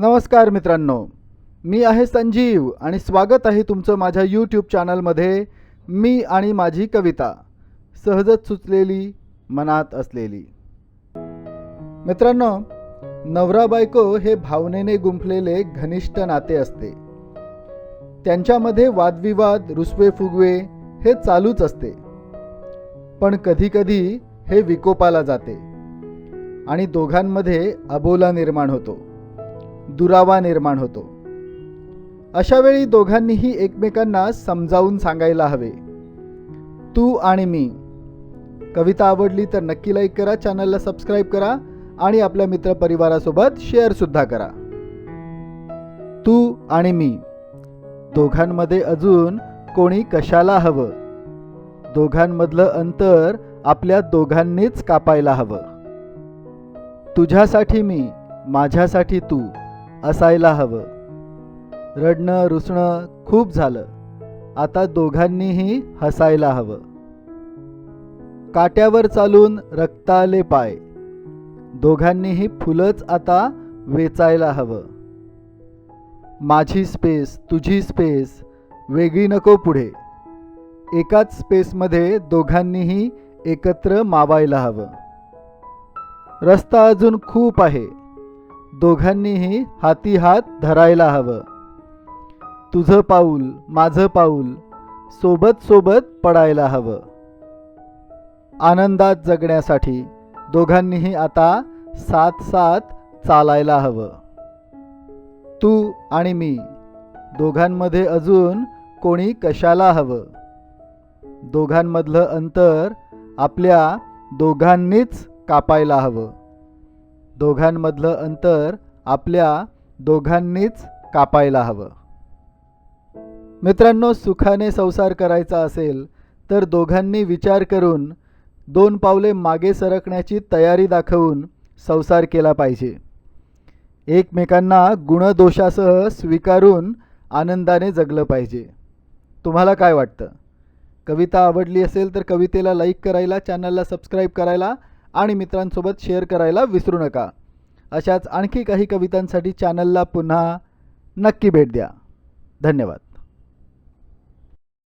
नमस्कार मित्रांनो. मी आहे संजीव आणि स्वागत आहे तुमचं माझ्या यूट्यूब चॅनलमध्ये मी आणि माझी कविता. सहजच सुचलेली मनात असलेली. मित्रांनो नवरा बायको हे भावनेने गुंफलेले घनिष्ठ नाते असते. त्यांच्यामध्ये वादविवाद रुसवे फुगवे हे चालूच असते. पण कधीकधी हे विकोपाला जाते आणि दोघांमध्ये अबोला निर्माण होतो. दुरावा निर्माण होतो. अशावेळी दोघांनीही एकमेकांना समजावून सांगायला हवे. तू आणि मी. कविता आवडली तर नक्की लाईक करा चॅनलला सबस्क्राईब करा आणि आपल्या मित्रपरिवारासोबत शेअरसुद्धा करा. तू आणि मी. दोघांमध्ये अजून कोणी कशाला हवं? दोघांमधलं अंतर आपल्या दोघांनीच कापायला हवं. तुझ्यासाठी मी माझ्यासाठी तू. असायला हवं. रडणं रुसणं खूप झालं. आता दोघांनीही हसायला हवं. काट्यावर चालून रक्ताले पाय. दोघांनीही फुलंच आता वेचायला हवं. माझी स्पेस तुझी स्पेस वेगळी नको पुढे. एकाच स्पेसमध्ये दोघांनीही एकत्र मावायला हवं. रस्ता अजून खूप आहे. दोघांनीही हाती हात धरायला हवं. तुझं पाऊल माझं पाऊल सोबत सोबत पडायला हवं. आनंदात जगण्यासाठी दोघांनीही आता साथ साथ चालायला हवं. तू आणि मी दोघांमध्ये अजून कोणी कशाला हवं? दोघांमधलं अंतर आपल्या दोघांनीच कापायला हवं. दोघांमधलं अंतर आपल्या दोघांनीच कापायला हवं. मित्रांनो सुखाने संसार करायचा असेल तर दोघांनी विचार करून दोन पावले मागे सरकण्याची तयारी दाखवून संसार केला पाहिजे. एकमेकांना गुणदोषासह स्वीकारून आनंदाने जगलं पाहिजे. तुम्हाला काय वाटतं? कविता आवडली असेल तर कवितेला लाईक करायला चॅनलला सबस्क्राईब करायला आणि मित्रांसोबत शेअर करायला विसरू नका. अशाच आणखी काही कवितांसाठी चॅनलला पुन्हा नक्की भेट द्या. धन्यवाद.